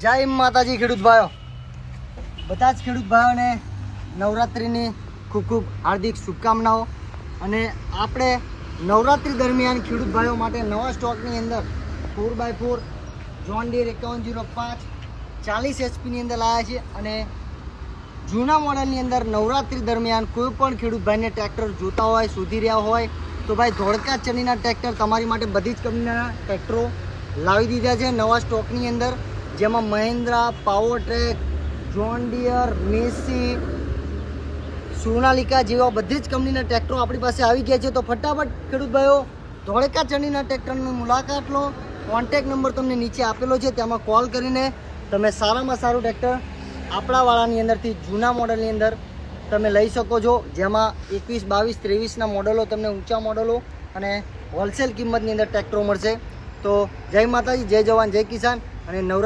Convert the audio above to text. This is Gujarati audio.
જય માતાજી ખેડૂત ભાઈઓ. બધા જ ખેડૂત ભાઈઓને નવરાત્રિની ખૂબ ખૂબ હાર્દિક શુભકામનાઓ અને આપણે નવરાત્રિ દરમિયાન ખેડૂત ભાઈઓ માટે નવા સ્ટોકની અંદર four by four John Deere એકાવન જીરો પાંચ, ચાલીસ એચપીની અંદર લાવ્યા છે અને જૂના મોડલની અંદર નવરાત્રિ દરમિયાન કોઈ પણ ખેડૂત ભાઈને ટ્રેક્ટર જોતા હોય, શોધી રહ્યા હોય, તો ભાઈ ધોળકા ચણીના ટ્રેક્ટર તમારી માટે બધી જ કંપનીના ટ્રેક્ટરો લાવી દીધા છે નવા સ્ટોકની અંદર. જેમાં Mahindra Powertrac John Deere Massey Sonalika જેવા બધી જ કંપનીના ટ્રેક્ટરો આપણી પાસે આવી ગયા છે. તો ફટાફટ ખેડૂત ભાઈઓ, ધોળકા ચણીના ટ્રેક્ટરની મુલાકાત લો. કોન્ટેક નંબર તમને નીચે આપેલો છે. તેમાં કોલ કરીને તમે સારામાં સારું ટ્રેક્ટર આપણાવાળાની અંદરથી જૂના મોડલની અંદર તમે લઈ શકો છો. જેમાં એકવીસ, બાવીસ, ત્રેવીસના મોડલો તમને ઊંચા મોડલો અને હોલસેલ કિંમતની અંદર ટ્રેક્ટરો મળશે. તો જય માતાજી, જય જવાન, જય કિસાન અને નવરાત્રિ